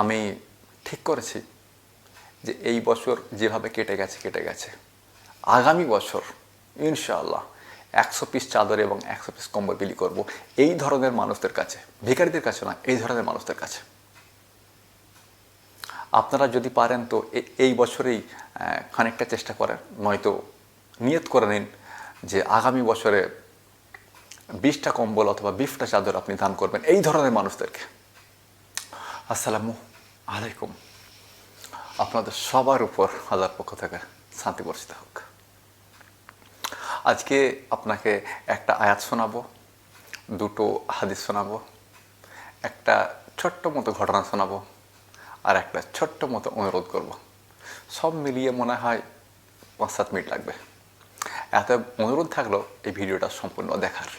আমি ঠিক করেছি যে এই বছর যেভাবে কেটে গেছে কেটে গেছে। আগামী বছর ইনশাআল্লাহ একশো পিস চাদর এবং একশো পিস কম্বল বিলি করব এই ধরনের মানুষদের কাছে, ভিখারিদের কাছে না, এই ধরনের মানুষদের কাছে। আপনারা যদি পারেন তো এই বছরেই খানিকটা চেষ্টা করেন, নয়তো নিয়ত করে নিন যে আগামী বছরে বিশটা কম্বল অথবা বিশটা চাদর আপনি দান করবেন এই ধরনের মানুষদেরকে। আসসালামু আলাইকুম। আপনাদের সবার উপর আল্লাহর পক্ষ থেকে শান্তি বর্ষিত হোক। আজকে আপনাকে একটা আয়াত শোনাবো, দুটো হাদিস শোনাবো, একটা ছোট্ট মতো ঘটনা শোনাবো, আর একটা ছোট্ট মতো অনুরোধ করব। সব মিলিয়ে মনে হয় পাঁচ সাত মিনিট লাগবে। এত অনুরোধ থাকল এই ভিডিওটা সম্পূর্ণ দেখার।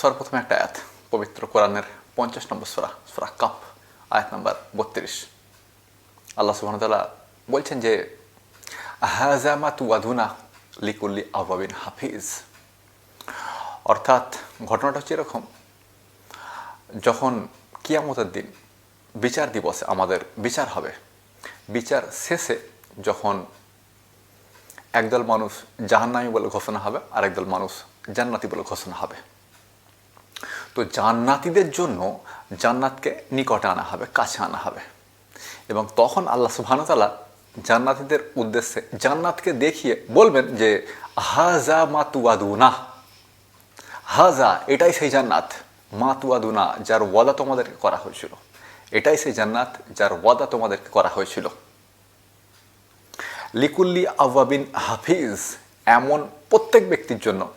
সর্বপ্রথম একটা আয়াত, পবিত্র কোরআনের পঞ্চাশ নম্বর সোরা সোরা কাপ আয়াত নম্বর বত্রিশ। আল্লাহ সুবাহতাল্লাহ বলছেন যে হাজামা তুয়াধুনা লিকুল্লি আবাবিন হাফিজ। অর্থাৎ ঘটনাটা হচ্ছে এরকম। যখন কিয়ামতের দিন বিচার দিবসে আমাদের বিচার হবে, বিচার শেষে যখন একদল মানুষ জাহান্নামি বলে ঘোষণা হবে আর একদল মানুষ জান্নাতি বলে ঘোষণা হবে। তো জান্নাতিদের জন্য জান্নাতকে নিকটে আনা হবে, কাছে আনা হবে। এবং তখন আল্লাহ সুবহানতালা জান্নাতিদের উদ্দেশ্যে জান্নাতকে দেখিয়ে বলবেন যে হাজা মাতুয়াদুনা হাজা এটাই সেই জান্নাত, মাতুয়াদুনা যার ওয়াদা তোমাদেরকে করা হয়েছিল। এটাই সেই জান্নাত যার ওয়াদা তোমাদেরকে করা হয়েছিল। লিকুল্লি আওয়াবিন হাফিজ, এমন প্রত্যেক ব্যক্তির জন্য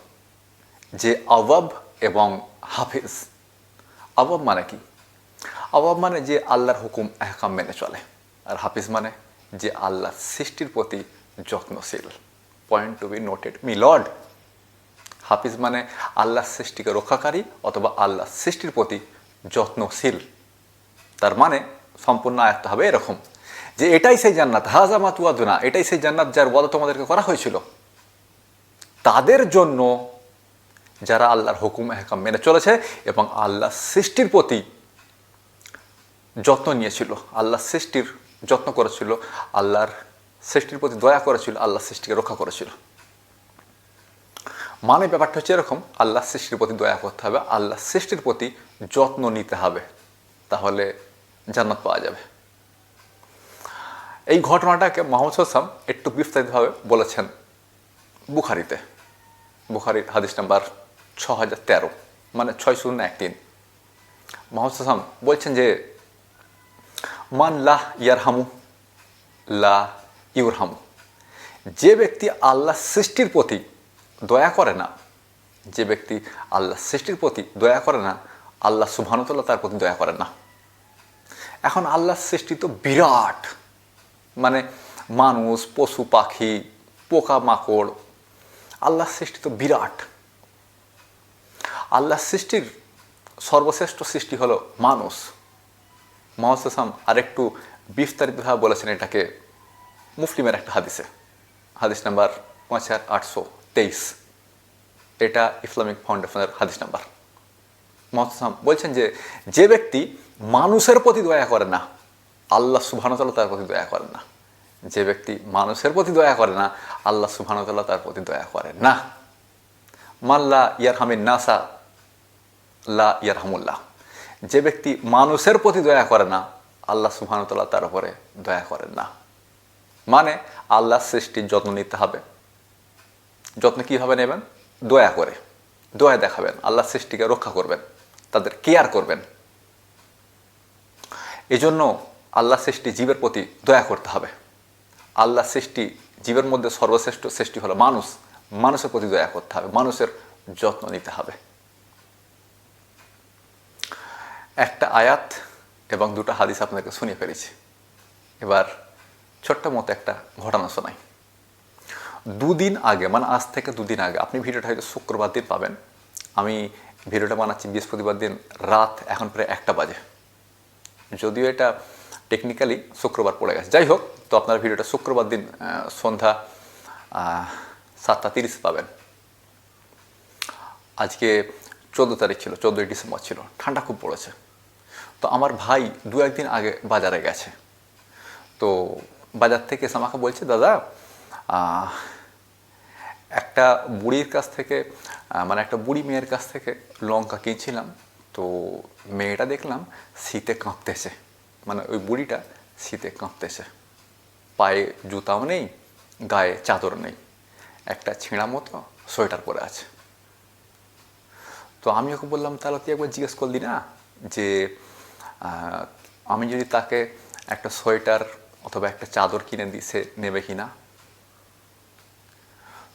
যে আওয়াব এবং হাফিজ। আবাব মানে কি? আবাব মানে যে আল্লাহর হুকুম, এহকাম মেনে চলে। আর হাফিজ মানে যে আল্লাহর সৃষ্টির প্রতি যত্নশীল। Point to be noted me lord Hafiz মানে আল্লাহর সৃষ্টিকে রক্ষাকারী অথবা আল্লাহর সৃষ্টির প্রতি যত্নশীল। তার মানে সম্পূর্ণ আয়ত্ত হবে এরকম। যে এটাই সেই জান্নাত, হাজা মাতুয়াদুনা এটাই সেই জান্নাত যার ওয়াদা তোমাদেরকে করা হয়েছিল। তাদের জন্য যারা আল্লাহর হুকুম হেকাম মেনে চলেছে এবং আল্লাহ সৃষ্টির প্রতি যত্ন নিয়েছিল, আল্লাহ সৃষ্টির যত্ন করেছিল, আল্লাহর সৃষ্টির প্রতি দয়া করেছিল, আল্লাহ সৃষ্টিকে রক্ষা করেছিল। মানে ব্যাপারটা হচ্ছে এরকম, আল্লাহ সৃষ্টির প্রতি দয়া করতে হবে, আল্লাহ সৃষ্টির প্রতি যত্ন নিতে হবে, তাহলে জান্নাত পাওয়া যাবে। এই ঘটনাটাকে মোহাম্মদ হাসাম একটু বিস্তারিতভাবে বলেছেন বুখারিতে। বুখারির হাদিস নাম্বার ছ হাজার তেরো মানে ছয় শূন্য এক তিন মোহাম্মদ হাসাম বলছেন যে, মান লাহ ইয়ার হামু লা ইউর হামু যে ব্যক্তি আল্লাহ সৃষ্টির প্রতি দয়া করে না, যে ব্যক্তি আল্লাহ সৃষ্টির প্রতি দয়া করে না, আল্লাহ সুবহানতাল্লাহ তার প্রতি দয়া করেন না। এখন আল্লাহর সৃষ্টি তো বিরাট মানে মানুষ, পশু পাখি পোকা মাকড় আল্লাহর সৃষ্টি তো বিরাট। আল্লাহর সৃষ্টির সর্বশ্রেষ্ঠ সৃষ্টি হলো মানুষ। মোহাম্মদ হাসাম আরেকটু বিস্তারিতভাবে বলেছেন এটাকে মুসলিমের একটা হাদিসে। হাদিস নাম্বার পাঁচ হাজার আটশো তেইশ। এটা ইসলামিক ফাউন্ডেশনের হাদিস নাম্বার। হাসাম বলছেন যে যে ব্যক্তি মানুষের প্রতি দয়া করে না, আল্লাহ সুবহানতাল্লাহ তার প্রতি দয়া করেন না। যে ব্যক্তি মানুষের প্রতি দয়া করে না, আল্লাহ সুবহানতাল্লাহ তার প্রতি দয়া করে না। মাল্লা ইয়ার হামিন নাসা লা ইয়ারহামুল্লাহ। যে ব্যক্তি মানুষের প্রতি দয়া করে না, আল্লাহ সুবহানতাল্লাহ তার উপরে দয়া করেন না। মানে আল্লাহ সৃষ্টির যত্ন নিতে হবে। যত্ন কীভাবে নেবেন? দয়া করে। দয়া দেখাবেন, আল্লাহ সৃষ্টিকে রক্ষা করবেন, তাদের কেয়ার করবেন। এই জন্য আল্লাহ সৃষ্টি জীবের প্রতি দয়া করতে হবে। আল্লাহ সৃষ্টি জীবের মধ্যে সর্বশ্রেষ্ঠ সৃষ্টি হলো মানুষ। মানুষের প্রতি দয়া করতে হবে। মানুষের যত্ন নিতে হবে। একটা আয়াত এবং দুটো হাদিস আপনাকে শুনিয়ে ফেলেছি। এবার ছোট্ট মতো একটা ঘটনা শোনাই। দুদিন আগে মানে আজ থেকে দুদিন আগে, আপনি ভিডিওটা হয়তো শুক্রবার দিন পাবেন। আমি ভিডিওটা বানাচ্ছি বৃহস্পতিবার দিন রাত এখন প্রায় একটা বাজে। যদিও এটা টেকনিক্যালি শুক্রবার পড়ে গেছে। যাই হোক, তো আপনার ভিডিওটা শুক্রবার দিন সন্ধ্যা সাতটা তিরিশ পাবেন। আজকে চোদ্দ তারিখ ছিল, চোদ্দোই ডিসেম্বর ছিল। ঠান্ডা খুব পড়েছে। তো আমার ভাই দু একদিন আগে বাজারে গেছে। তো বাজার থেকে এসে আমাকে বলছে, দাদা একটা বুড়ির কাছ থেকে মানে একটা বুড়ি মেয়ের কাছ থেকে লঙ্কা কিনছিলাম। তো মেয়েটা দেখলাম শীতে কাঁপতেছে। মানে ওই বুড়িটা শীতে কাঁপতেছে। পায়ে জুতাও নেই, গায়ে চাদর নেই। একটা ছেঁড়া মতো সোয়েটার পরে আছে। তো আমি ওকে বললাম, তাহলে তুই একবার জিজ্ঞেস করলি না যে আমি যদি তাকে একটা সোয়েটার অথবা একটা চাদর কিনে দিই সে নেবে কি না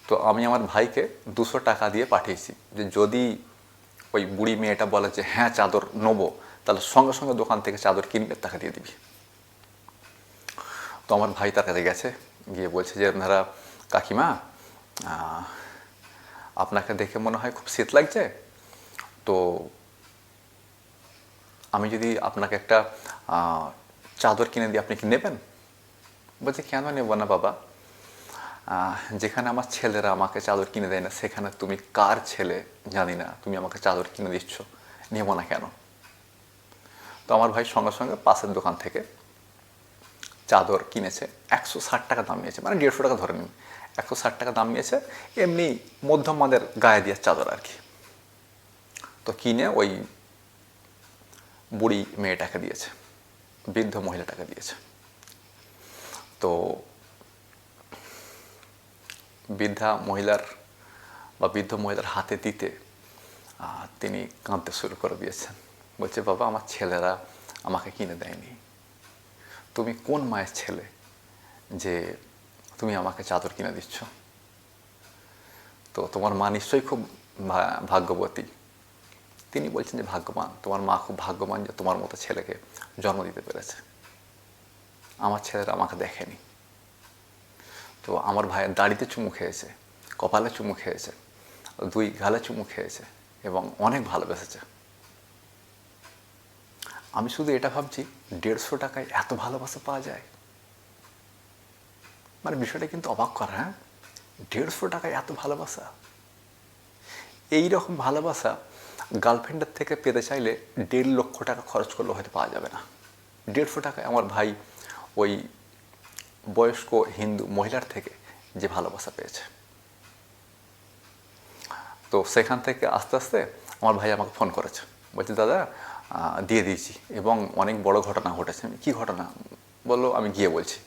তো আমি আমার ভাইকে দুশো টাকা দিয়ে পাঠিয়েছি যে যদি ওই বুড়ি মেয়েটা বলে যে হ্যাঁ চাদর নেব, তাহলে সঙ্গে সঙ্গে দোকান থেকে চাদর কিনবে, তাকে দিয়ে দিবি। তো আমার ভাই তার কাছে গেছে, গিয়ে বলছে যে, আপনারা কাকিমা আপনাকে দেখে মনে হয় খুব শীত লাগছে, তো আমি যদি আপনাকে একটা চাদর কিনে দিই, আপনি কি নেবেন? বলছে, কেন নেব না বাবা? যেখানে আমার ছেলেরা আমাকে চাদর কিনে দেয় না, সেখানে তুমি কার ছেলে জানি না, তুমি আমাকে চাদর কিনে দিচ্ছ, নেব না কেন? তো আমার ভাই সঙ্গে সঙ্গে পাশের দোকান থেকে চাদর কিনেছে, একশো ষাট টাকা দাম নিয়েছে মানে দেড়শো টাকা ধরে নিন, একশো ষাট টাকা দাম নিয়েছে, এমনি মধ্যম মাদের গায়ে দেওয়ার চাদর আর কি। তো কিনে ওই বুড়ি মেয়েটাকে দিয়েছে, বৃদ্ধ মহিলাটাকে দিয়েছে। তো বৃদ্ধা মহিলার বা বৃদ্ধ মহিলার হাতে দিতে তিনি কাঁদতে শুরু করে দিয়েছেন। বলছে, বাবা, আমার ছেলেরা আমাকে কিনে দেয়নি। তুমি কোন মায়ের ছেলে যে তুমি আমাকে চাদর কিনে দিচ্ছ? তো তোমার মা নিশ্চয়ই খুব ভাগ্যবতী। তিনি বলছেন যে, ভাগ্যবান। তোমার মা খুব ভাগ্যবান যে তোমার মতো ছেলেকে জন্ম দিতে পেরেছে। আমার ছেলেরা আমাকে দেখেনি। তো আমার ভাইয়ের দাড়িতে চুমু খেয়েছে, কপালে চুমু খেয়েছে, দুই গালে চুমু খেয়েছে এবং অনেক ভালোবেসেছে। আমি শুধু এটা ভাবছি, দেড়শো টাকায় এত ভালোবাসা পাওয়া যায়? মানে বিষয়টা কিন্তু অবাক করা হ্যাঁ? দেড়শো টাকায় এত ভালোবাসা? এই রকম ভালোবাসা গার্লফ্রেন্ডের থেকে পেতে চাইলে দেড় লক্ষ টাকা খরচ করলে হয়তো পাওয়া যাবে না। দেড়শো টাকায় আমার ভাই ওই বয়স্ক হিন্দু মহিলার থেকে যে ভালোবাসা পেয়েছে। তো সেখান থেকে আস্তে আস্তে আমার ভাই আমাকে ফোন করেছে। বলছে দাদা দিয়ে দিয়েছি এবং অনেক বড় ঘটনা ঘটেছে। আমি, কী ঘটনা? বলল আমি গিয়ে বলছি।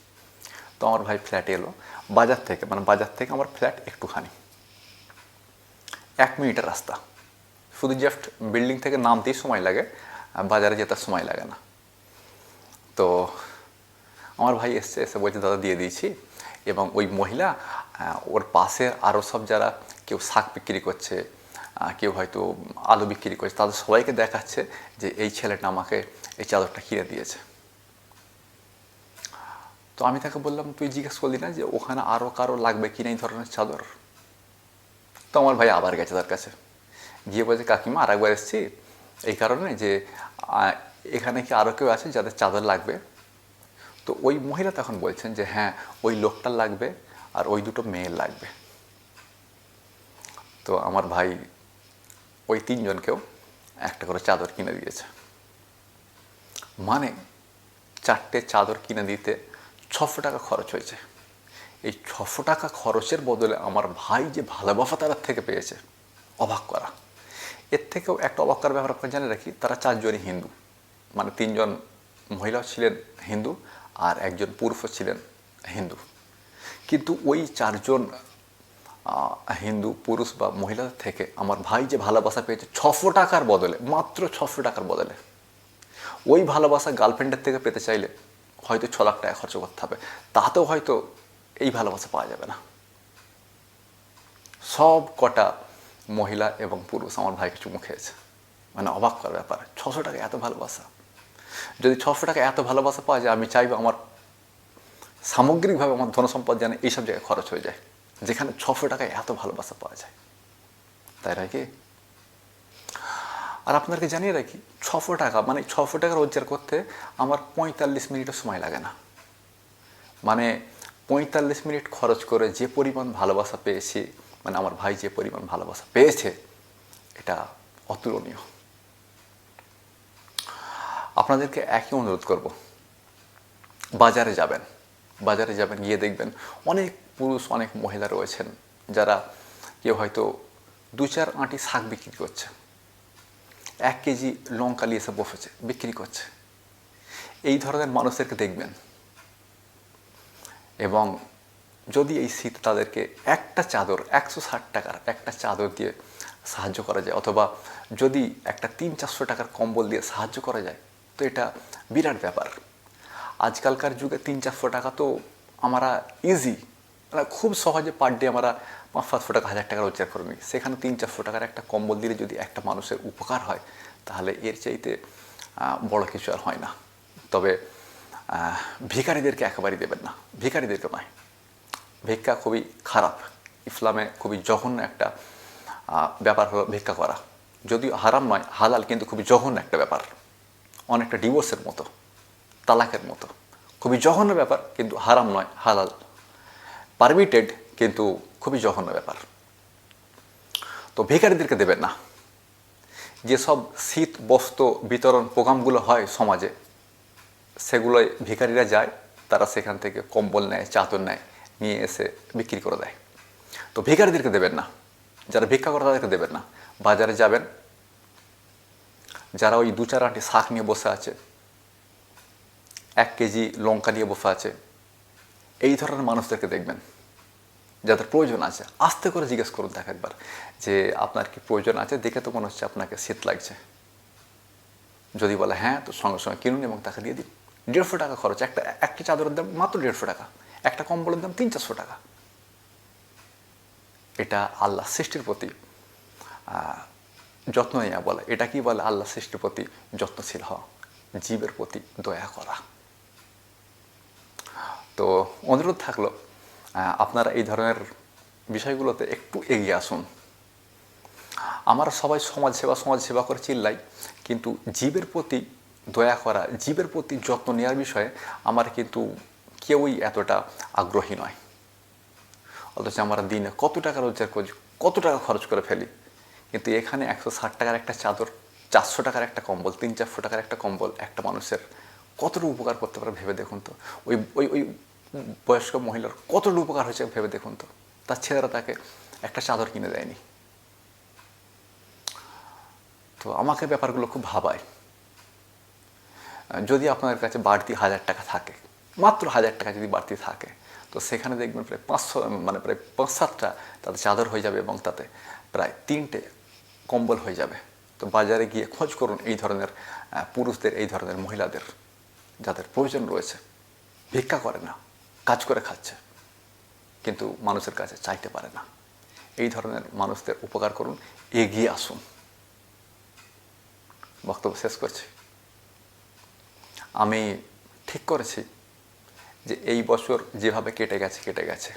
তো আমার ভাই ফ্ল্যাটে এলো। বাজার থেকে মানে বাজার থেকে আমার ফ্ল্যাট একটুখানি। এক মিনিটের রাস্তা। শুধু জাস্ট বিল্ডিং থেকে নামতেই সময় লাগে বাজারে যেতে সময় লাগে না। তো আমার ভাই এসছে, এসে বলছে, দাদা, দিয়ে দিয়েছি। এবং ওই মহিলা ওর পাশে আরও সব যারা কেউ শাক বিক্রি করছে কেউ হয়তো আলু বিক্রি করছে, তাদের সবাইকে দেখাচ্ছে যে এই ছেলেটা আমাকে এই চাদরটা কিনে দিয়েছে। তো আমি তাকে বললাম, তুই জিজ্ঞেস করলি না যে ওখানে আরও কারও লাগবে কিনা এই ধরনের চাদর? তো আমার ভাই আবার গেছে তার কাছে। গিয়ে বলছে কাকিমা আর একবার এসেছি। এই কারণে যে এখানে কি আরও কেউ আছে যাদের চাদর লাগবে? তো ওই মহিলা তখন বলছেন যে হ্যাঁ ওই লোকটার লাগবে আর ওই দুটো মেয়ের লাগবে। তো আমার ভাই ওই তিনজনকেও একটা করে চাদর কিনে দিয়েছে। মানে চারটে চাদর কিনে দিতে ছশো টাকা খরচ হয়েছে। এই ছশো টাকা খরচের বদলে আমার ভাই যে ভালোবাসা তার থেকে পেয়েছে, অবাক করা। এর থেকেও একটা অবাক করার ব্যাপার আপনার জানে রাখি, তারা চারজনই হিন্দু। মানে তিনজন মহিলাও ছিলেন হিন্দু আর একজন পুরুষও ছিলেন হিন্দু। কিন্তু ওই চারজন হিন্দু, পুরুষ বা মহিলা থেকে আমার ভাই যে ভালোবাসা পেয়েছে, ছশো টাকার বদলে, মাত্র ছশো টাকার বদলে, ওই ভালোবাসা গার্লফ্রেন্ডের থেকে পেতে চাইলে হয়তো ছ লাখ টাকা খরচ করতে হবে। তাতেও হয়তো এই ভালোবাসা পাওয়া যাবে না। সব কটা মহিলা এবং পুরুষ আমার ভাইকে চুমু খেয়েছে। মানে অবাক করার ব্যাপার। ছশো টাকা এত ভালোবাসা। যদি ছশো টাকা এত ভালোবাসা পাওয়া যায়, আমি চাইব আমার সামগ্রিকভাবে আমার ধনসম্পদ যেন এইসব জায়গায় খরচ হয়ে যায়, যেখানে ছশো টাকায় এত ভালোবাসা পাওয়া যায়। তাই রাখি? আর আপনাদেরকে জানিয়ে রাখি, ছশো টাকা মানে ছশো টাকা রোজগার করতে আমার পঁয়তাল্লিশ মিনিটও সময় লাগে না। মানে পঁয়তাল্লিশ মিনিট খরচ করে যে পরিমাণ ভালোবাসা পেয়েছি মানে আমার ভাই যে পরিমাণ ভালোবাসা পেয়েছে, এটা অতুলনীয়। আপনাদেরকে একই অনুরোধ করব, বাজারে যাবেন বাজারে যাবেন, গিয়ে দেখবেন অনেক পুরুষ, অনেক মহিলা রয়েছেন যারা কেউ হয়তো দু চার আঁটি শাক বিক্রি করছে, এক কেজি লঙ্কা নিয়ে এসে বসেছে, বিক্রি করছে। এই ধরনের মানুষদেরকে দেখবেন এবং যদি এই শীত তাদেরকে একটা চাদর, একশো ষাট টাকার একটা চাদর দিয়ে সাহায্য করা যায়, অথবা যদি একটা তিন চারশো টাকার কম্বল দিয়ে সাহায্য করা যায়, তো এটা বিরাট ব্যাপার। আজকালকার যুগে তিন চারশো টাকা তো আমরা ইজি মানে খুব সহজে পার ডে আমরা পাঁচ সাতশো টাকা, হাজার টাকা রোজগার করে নিই। সেখানে তিন চারশো টাকার একটা কম্বল দিলে যদি একটা মানুষের উপকার হয়, তাহলে এর চাইতে বড় কিছু আর হয় না। তবে ভিখারিদেরকে একেবারেই দেবেন না। ভিখারিদেরকে নয় ভিক্ষা খুবই খারাপ। ইসলামে খুবই জঘন্য একটা ব্যাপার হলো ভিক্ষা করা। যদিও হারাম নয়, হালাল কিন্তু খুবই জঘন্য একটা ব্যাপার। অনেকটা ডিভোর্সের মতো, তালাকের মতো। খুবই জঘন্য ব্যাপার, কিন্তু হারাম নয়, হালাল। পারমিটেড কিন্তু খুবই জঘন্য ব্যাপার। তো ভিখারিদেরকে দেবেন না। যেসব শীত, বস্ত্র, বিতরণ প্রোগ্রামগুলো হয় সমাজে, সেগুলোয় ভিখারিরা যায়, তারা সেখান থেকে কম্বল নেয়, চাদর নেয়। নিয়ে এসে বিক্রি করে দেয়। তো ভিখারিদেরকে দেবেন না। যারা ভিক্ষা করে তাদেরকে দেবেন না। বাজারে যাবেন। যারা ওই দু চার আঁটি শাক নিয়ে বসে আছে, এক কেজি লঙ্কা নিয়ে বসে আছে, এই ধরনের মানুষদেরকে দেখবেন। যাদের প্রয়োজন আছে, আস্তে করে জিজ্ঞেস করুন দেখ একবার যে, আপনার কি প্রয়োজন আছে? দেখে তো মনে হচ্ছে আপনাকে শীত লাগছে। যদি বলে হ্যাঁ তো সঙ্গে সঙ্গে কিনুন এবং তাকে দিয়ে দিন। দেড়শো টাকা খরচ। একটা একটা চাদরের দাম মাত্র দেড়শো টাকা। একটা কম্বলের দাম তিন চারশো টাকা। এটা আল্লাহ সৃষ্টির প্রতি যত্ন নেওয়া বলে। এটা কি বলে? আল্লাহ সৃষ্টির প্রতি যত্নশীল হওয়া, জীবের প্রতি দয়া করা। তো অনুরোধ থাকল আপনারা এই ধরনের বিষয়গুলোতে একটু এগিয়ে আসুন। আমরা সবাই সমাজ সেবা সমাজ সেবা করে চিল্লাই, কিন্তু জীবের প্রতি দয়া করা, জীবের প্রতি যত্ন নেওয়ার বিষয়ে আমার কিন্তু কেউই এতটা আগ্রহী নয়। অথচ আমরা দিনে কত টাকা রোজগার করি, কত টাকা খরচ করে ফেলি। কিন্তু এখানে একশো ষাট টাকার একটা চাদর, চারশো টাকার একটা কম্বল, তিন চারশো টাকার একটা কম্বল একটা মানুষের কতটা উপকার করতে পারে ভেবে দেখুন তো? ওই ওই ওই বয়স্ক মহিলার কতটা উপকার হয়েছে ভেবে দেখুন তো? তার ছেলেরা তাকে একটা চাদর কিনে দেয়নি। তো আমাকে ব্যাপারগুলো খুব ভাবায়। যদি আপনার কাছে বাড়তি হাজার টাকা থাকে মাত্র হাজার টাকা যদি বাড়তি থাকে, তো সেখানে দেখবেন প্রায় পাঁচশো মানে প্রায় পাঁচ সাতটা তাতে চাদর হয়ে যাবে এবং তাতে প্রায় তিনটে কম্বল হয়ে যাবে। তো বাজারে গিয়ে খোঁজ করুন এই ধরনের পুরুষদের, এই ধরনের মহিলাদের যাদের প্রয়োজন রয়েছে। ভিক্ষা করে না, কাজ করে খাচ্ছে, কিন্তু মানুষের কাছে চাইতে পারে না। এই ধরনের মানুষদের উপকার করুন, এগিয়ে আসুন। বক্তব্য শেষ করছি। আমি ঠিক করেছি যে এই বছর যেভাবে কেটে গেছে কেটে গেছে।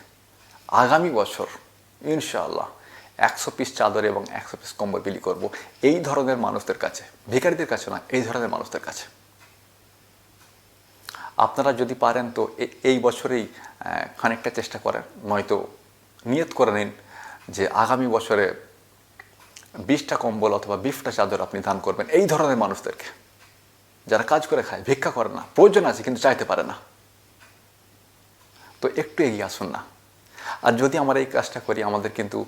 আগামী বছর, ইনশাআল্লাহ, একশো পিস চাদর এবং একশো পিস কম্বল বিলি করব এই ধরনের মানুষদের কাছে, ভিখারিদের কাছে না, এই ধরনের মানুষদের কাছে। আপনারা যদি পারেন তো এই বছরেই খানিকটা চেষ্টা করেন, নয়তো নিয়ত করে নিন যে আগামী বছরে বিশটা কম্বল অথবা বিশটা চাদর আপনি দান করবেন, এই ধরনের মানুষদেরকে। যারা কাজ করে খায়, ভিক্ষা করে না, প্রয়োজন আছে কিন্তু চাইতে পারে না। তো একটু এগিয়ে আসুন না। আর যদি আমরা এই কাজটা করি, আমাদের কিন্তু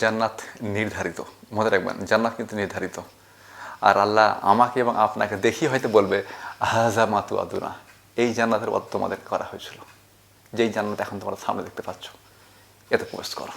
জান্নাত নির্ধারিত। মনে রাখবেন, জান্নাত কিন্তু নির্ধারিত। আর আল্লাহ আমাকে এবং আপনাকে দেখি হয়তো বলবে আহাজা মাতু আদুনা এই জান্নাতের অর্থ তোমাদের করা হয়েছিল। যেই জান্নাত এখন তোমরা সামনে দেখতে পাচ্ছ, এতে প্রবেশ করো।